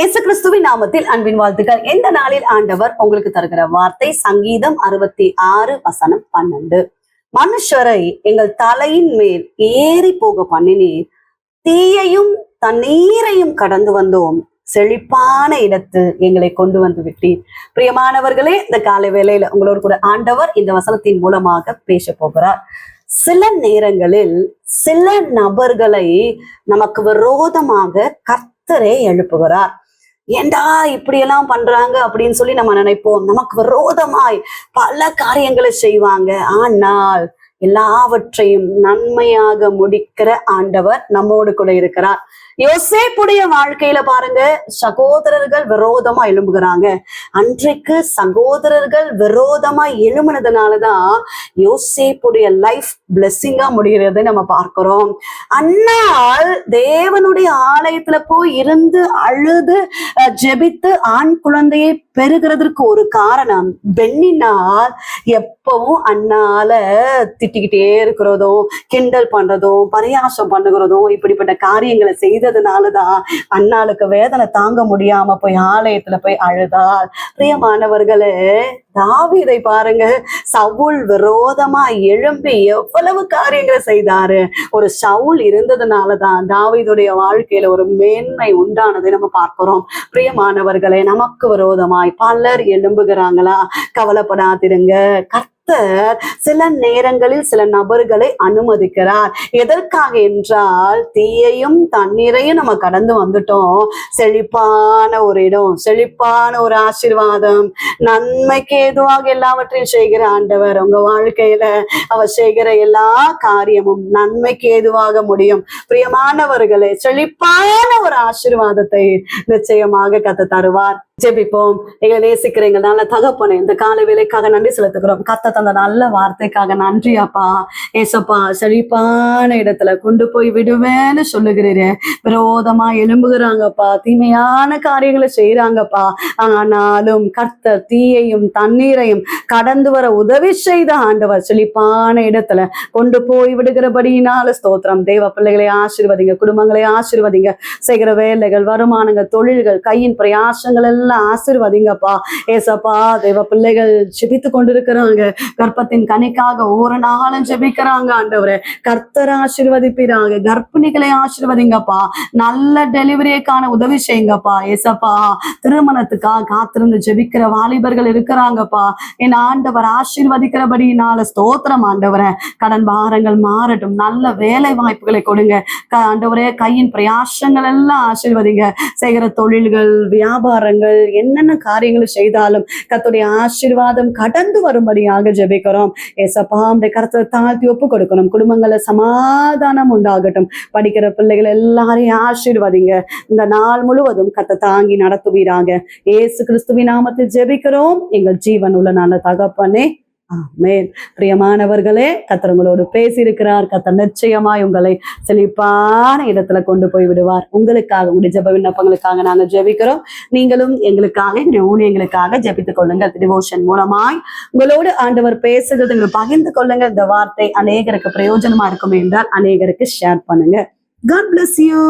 இயேசு கிறிஸ்துவின் நாமத்தில் அன்பின் வாழ்த்துக்கள். இந்த நாளில் ஆண்டவர் உங்களுக்கு தருகிற வார்த்தை சங்கீதம் அறுபத்தி ஆறு வசனம் பன்னெண்டு. மனுஷரை எங்கள் தலையின் மேல் ஏறி போக பண்ணினீர். தீயையும் தண்ணீரையும் கடந்து வந்தோம். செழிப்பான இடத்து எங்களை கொண்டு வந்து விட்டீர். பிரியமானவர்களே இந்த காலை வேளையில உங்களோடு கூட ஆண்டவர் இந்த வசனத்தின் மூலமாக பேச போகிறார். சில நேரங்களில் சில நபர்களை நமக்கு விரோதமாக கர்த்தரே எழுப்புகிறார். ஏண்டா இப்படியெல்லாம் பண்றாங்க அப்படின்னு சொல்லி நம்ம நினைப்போம். நமக்கு விரோதமாய் பல காரியங்களை செய்வாங்க. ஆனால் எல்லாவற்றையும் நன்மையாக முடிக்கிற ஆண்டவர் நம்மோடு கூட இருக்கிறார். யோசேப்புடைய வாழ்க்கையில பாருங்க சகோதரர்கள் விரோதமா எழும்புகிறாங்க. அன்றைக்கு சகோதரர்கள் விரோதமா எழும்பினதுனாலதான் யோசேப்புடைய லைஃப் பிளெஸ்ஸிங்கா முடிகிறது நம்ம பார்க்கிறோம். அன்னால் தேவனுடைய ஆலயத்துல போய் இருந்து அழுது ஜெபித்து ஆண் குழந்தையை பெறுகிறதற்கு ஒரு காரணம் பெண்ணினால் எப்பவும் அண்ணால திட்டிக்கிட்டே இருக்கிறதும் கிண்டல் பண்றதும் பரியாசம் பண்ணுகிறதும் இப்படிப்பட்ட காரியங்களை செய்து செய்ததுனாலதான் அண்ணாளுக்கு வேதனை தாங்க முடியாம போய் ஆலயத்துல போய் அழுதாள். பிரியமானவர்களே தாவீதை பாருங்க. சவுல் விரோதமா எழும்பி எவ்வளவு காரியங்களை செய்தாரு. ஒரு சவுல் இருந்ததுனாலதான் தாவிதுடைய வாழ்க்கையில ஒரு மேன்மை உண்டானதை நம்ம பார்க்கிறோம். பிரியமானவர்களே நமக்கு விரோதமாய் பலர் எழும்புகிறாங்களா? கவலைப்படாதிருங்க. கர்த்தர் சில நேரங்களில் சில நபர்களை அனுமதிக்கிறார். எதற்காக என்றால் தீயையும் தண்ணீரையும் நம்ம கடந்து வந்துட்டோம். செழிப்பான ஒரு இடம் செழிப்பான ஒரு ஆசீர்வாதம். நன்மைக்கு ஏதுவாக எல்லாவற்றையும் செய்கிற ஆண்டவர் உங்க வாழ்க்கையில. அவர் செய்கிற எல்லா காரியமும் நன்மைக்கு ஏதுவாக முடியும். பிரியமானவர்களே செழிப்பான ஒரு ஆசீர்வாதத்தை நிச்சயமாக கத்து தருவார். ஜெபிப்போம். எங்களை நேசிக்கிறீங்க நல்ல தகப்பனே இந்த கால வேலைக்காக நன்றி செலுத்துகிறோம். கத்த தந்த நல்ல வார்த்தைக்காக நன்றி அப்பா. ஏசப்பா செழிப்பான இடத்துல கொண்டு போய் விடுவேன்னு சொல்லுகிறீரு. விரோதமா எழும்புகிறாங்கப்பா. தீமையான காரியங்களை செய்யறாங்கப்பா ஆனாலும் கர்த்தர் தீயையும் தண்ணீரையும் கடந்து வர உதவி செய்த ஆண்டவர் செழிப்பான இடத்துல கொண்டு போய் விடுகிறபடியினால ஸ்தோத்திரம். தேவ பிள்ளைகளை ஆசிர்வதிங்க குடும்பங்களை ஆசிர்வதிங்க. செய்கிற வேலைகள் வருமானங்கள் தொழில்கள் கையின் பிரயாசங்கள் எல்லாம் ஆசிர்வாதிங்கப்பா. ஏசப்பா தேவ பிள்ளைகள் ஜெபித்து கொண்டிருக்கிறாங்க. கர்ப்பத்தின் கணிக்காக ஒவ்வொரு நாளும் ஜெபிக்கிறாங்க ஆண்டவரே. கர்த்தர் ஆசீர்வதிப்பீராங்க கர்ப்பிணிகளை ஆசிர்வதிங்கப்பா. நல்ல டெலிவரிக்கான உதவி செய்யுங்கப்பா ஏசப்பா. திருமணத்துக்காக காத்திருந்து ஜெபிக்கிற வாலிபர்கள் இருக்கிறாங்கப்பா. என் ஆண்டவர் ஆசீர்வதிக்கிறபடினால ஸ்தோத்திரம் ஆண்டவரே. கடன் பாரங்கள் மாறட்டும். நல்ல வேலை வாய்ப்புகளை கொடுங்க. ஆண்டவரே கையின் பிரயாசங்கள் எல்லாம் ஆசீர்வதிங்க. செய்கிற தொழில்கள் வியாபாரங்கள் என்னென்ன காரியங்கள் செய்தாலும் கத்துடைய ஆசீர்வாதம் கடந்து வரும்படியாக ஜெபிக்கிறோம். ஏசப்பா அந்த கருத்தை தாழ்த்தி ஒப்பு கொடுக்கணும். குடும்பங்களை சமாதானம் உண்டாகட்டும். படிக்கிற பிள்ளைகள் எல்லாரையும் ஆசீர்வதிங்க. இந்த நாள் முழுவதும் கத்தை தாங்கி நடத்துவீராங்க ஏசு கிறிஸ்துவின் நாமத்தில் ஜெபிக்கிறோம். எங்கள் ஜீவன் உள்ள நல்ல தகப்பனே ஆமென். பிரியமானவர்களே கத்தர் உங்களோடு பேசியிருக்கிறார். கத்தர் நிச்சயமாய் உங்களை செழிப்பான இடத்துல கொண்டு போய் விடுவார். உங்களுக்காக உங்களுடைய ஜெப விண்ணப்பங்களுக்காக நாங்க ஜெபிக்கிறோம். நீங்களும் எங்களுக்காக எங்களுடைய ஊழியங்களுக்காக ஜெபித்துக் கொள்ளுங்க டிவோஷன் மூலமாய் உங்களோடு ஆண்டவர் பேசுகிறது எங்களை பகிர்ந்து கொள்ளுங்க இந்த வார்த்தை அநேகருக்கு பிரயோஜனமா இருக்கும் என்றால் அநேகருக்கு ஷேர் பண்ணுங்க. God bless you